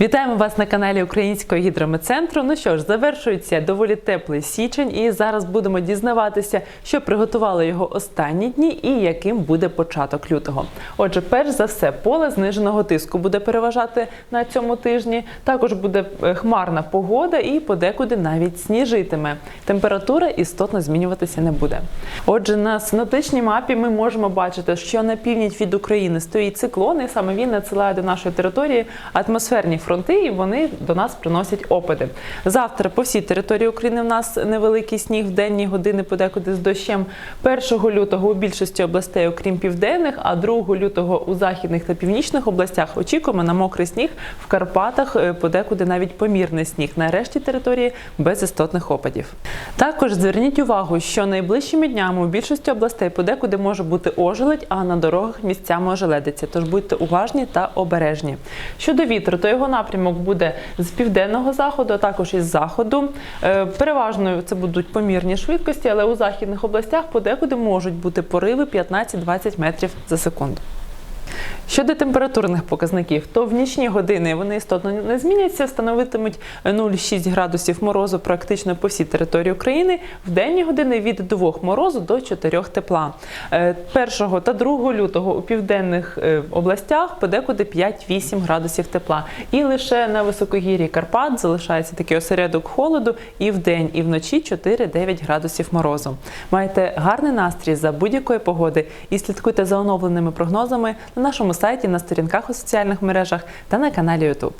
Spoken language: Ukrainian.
Вітаємо вас на каналі Українського гідрометцентру. Ну що ж, завершується доволі теплий січень, і зараз будемо дізнаватися, що приготували його останні дні і яким буде початок лютого. Отже, перш за все, поле зниженого тиску буде переважати на цьому тижні. Також буде е, хмарна погода і подекуди навіть сніжитиме. Температура істотно змінюватися не буде. Отже, на синоптичній мапі ми можемо бачити, що на північ від України стоїть циклон, і саме він надсилає до нашої території атмосферні фронти, і вони до нас приносять опади. Завтра по всій території України в нас невеликий сніг в денні години, подекуди з дощем. 1 лютого у більшості областей, окрім південних, а 2 лютого у західних та північних областях очікуємо на мокрий сніг в Карпатах, е, подекуди навіть помірний сніг. На решті території без істотних опадів. Також зверніть увагу, що найближчими днями у більшості областей подекуди може бути ожеледь, а на дорогах місцями ожеледиться. Тож будьте уважні та обережні. Щодо вітру, то його напрямок буде з південного заходу, а також із заходу. Е, Переважно це будуть помірні швидкості, але у західних областях подекуди можуть бути пориви 15-20 метрів за секунду. Щодо температурних показників, то в нічні години вони істотно не зміняться, становитимуть 0,6 градусів морозу практично по всій території України. В денні години від 2 морозу до 4 тепла. 1 та 2 лютого у південних е, областях подекуди 5-8 градусів тепла. І лише на високогір'ї Карпат залишається такий осередок холоду і в день, і вночі 4-9 градусів морозу. Майте гарний настрій за будь-якої погоди і слідкуйте за оновленими прогнозами на нашому сайті, на сторінках у соціальних мережах та на каналі YouTube.